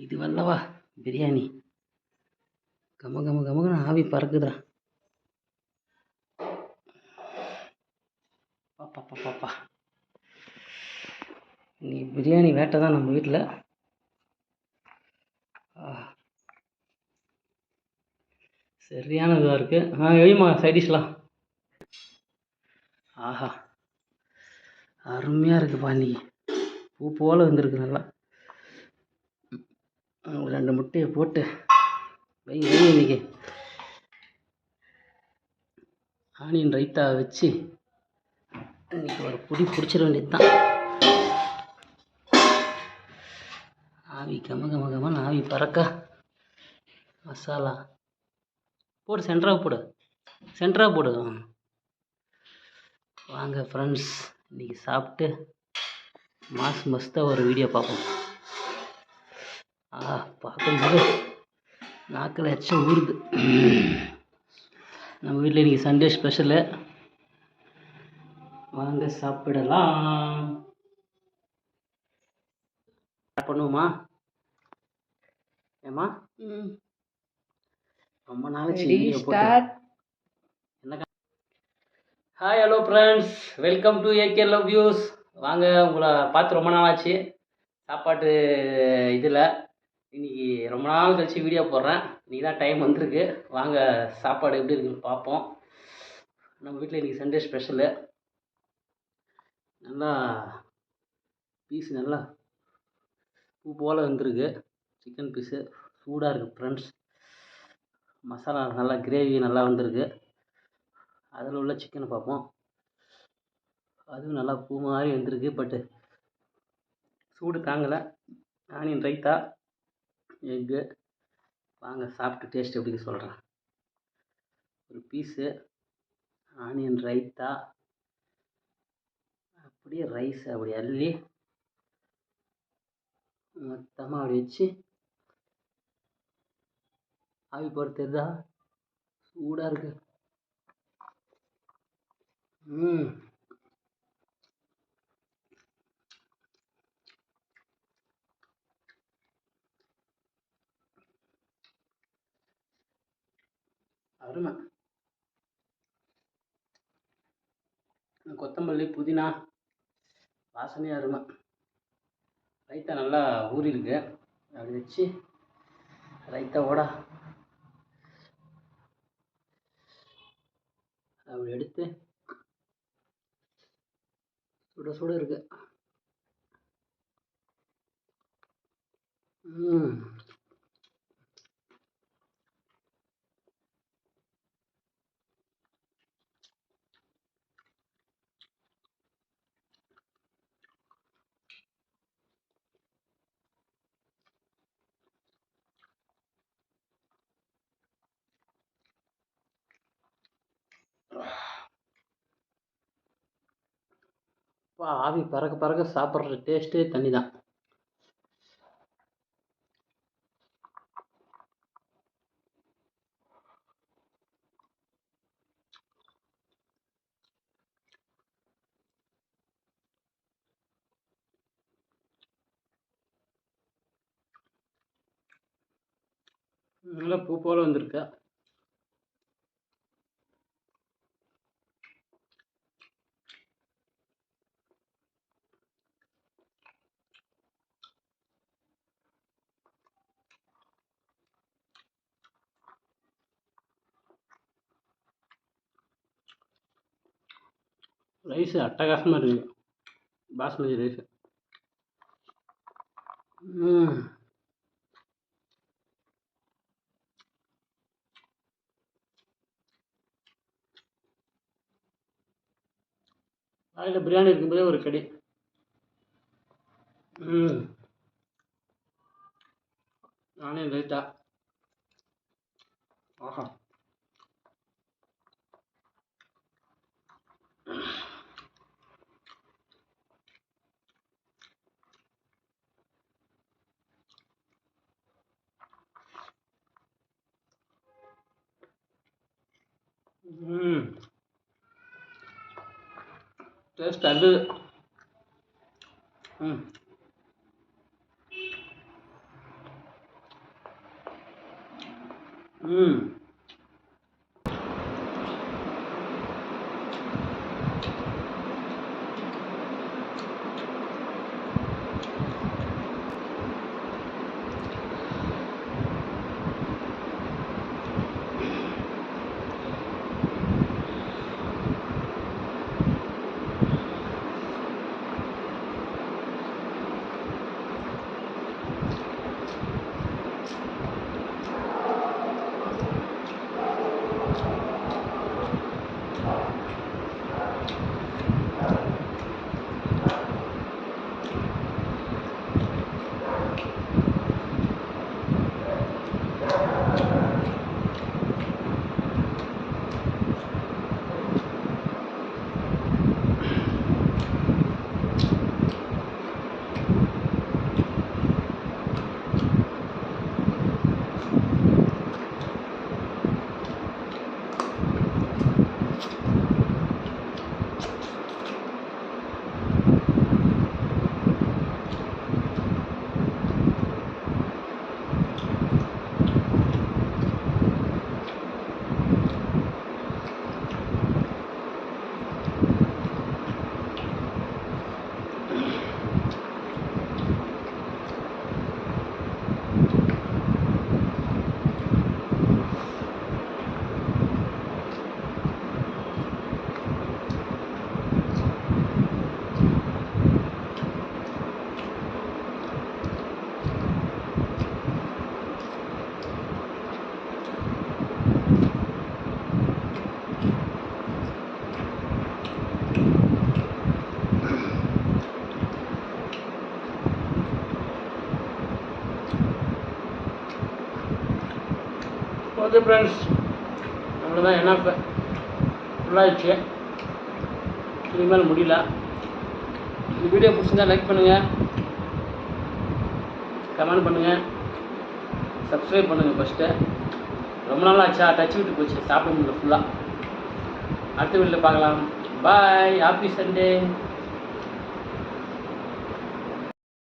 இது வல்லவா? பிரியாணி. கம கம கமகன்னு ஆவி பறக்குதா பாப்பா பாப்பா நீ பிரியாணி வேட்டை தான் நம்ம வீட்டில் சரியான இதுவாக இருக்குது ஆ எழுமா சைடிஷ்லாம் ஆஹா. அருமையாக இருக்குப்பா நீ பூ போல் வந்திருக்கு நல்லா. ஒரு ரெண்டு முட்டையை போட்டு வை இன்னைக்கு. ஆனியன் ரைத்தா வச்சு இன்னைக்கு ஒரு புடி பிடிச்சிட வேண்டியது தான் ஆவி கம கம கமன்னு ஆவி பறக்க. மசாலா. போடு சென்டராக போடு. சென்டராக போடு. வாங்க ஃப்ரெண்ட்ஸ் இன்னைக்கு சாப்பிட்டு மாஸ் மஸ்தாக ஒரு வீடியோ பார்ப்போம். ஆ பார்க்கும்போது நாக்கில் எச்சம் ஊறுது. நம்ம வீட்டில் இன்றைக்கி சண்டே ஸ்பெஷலு வாங்க சாப்பிடலாம். பண்ணுவோமா? ஏம்மா? ரொம்ப நாளைக்கு hi hello friends welcome to AK love views வாங்க உங்களை பார்த்து ரொம்ப நாள் ஆச்சு சாப்பாட்டு இதில். இன்னைக்கு ரொம்ப நாள் கழிச்சு வீடியோ போடுறேன். இன்னைக்கு தான் டைம் வந்திருக்கு. வாங்க சாப்பாடு எப்படி இருக்குன்னு பார்ப்போம். நம்ம வீட்டில் இன்றைக்கி சண்டே ஸ்பெஷலு நல்லா பீஸ் நல்லா பூ போல் வந்திருக்கு. சிக்கன் பீஸு சூடாக இருக்குது ஃப்ரெண்ட்ஸ் மசாலா நல்லா கிரேவி நல்லா வந்திருக்கு. அதில் உள்ள சிக்கனை பார்ப்போம். அதுவும் நல்லா பூ மாதிரி வந்திருக்கு பட்டு சூடு தாங்கலை. ஆனியன் ரைத்தா எக்கு. வாங்க சாப்பிட்டு டேஸ்ட் எப்படி சொல்கிறேன் ஒரு பீஸு ஆனியன் ரைத்தா அப்படியே ரைஸ் அப்படி அள்ளி மொத்தமாக அப்படி வச்சு ஆவி போட சூடாக இருக்கு. ம் அருமை. கொத்தமல்லி புதினா வாசனையாக அருமை. ரைத்தா நல்லா ஊறிருக்கு. அப்படி வச்சு ரைத்தாவோட அப்படி எடுத்து சுட சுட இருக்கு. ம். அப்பா ஆவி பறக்க பறக்க சாப்பிட்ற டேஸ்ட்டே தண்ணி தான் நல்லா பூ போல் வந்திருக்கு. ரைஸு அட்டகாசமாக இருக்குது பாஸ்மதி ரைஸு ம். காலையில் பிரியாணி இருக்கும்போதே ஒரு கடி. ம். நானே ரைத்தா ஆஹா. 嗯这三个嗯嗯 ஓகே ஃப்ரெண்ட்ஸ் அவ்வளோதான் என்ன ஃபுல்லாகிடுச்சு இனிமேல் முடியல. இந்த வீடியோ பிடிச்சிருந்தா லைக் பண்ணுங்கள் கமெண்ட் பண்ணுங்கள் சப்ஸ்கிரைப் பண்ணுங்கள் ஃபஸ்ட்டு ரொம்ப நாள் ஆச்சா டச் விட்டு போச்சு. சாப்பிட முடியல ஃபுல்லாக அடுத்த வீட்டில் பார்க்கலாம். பாய் ஹாப்பி சண்டே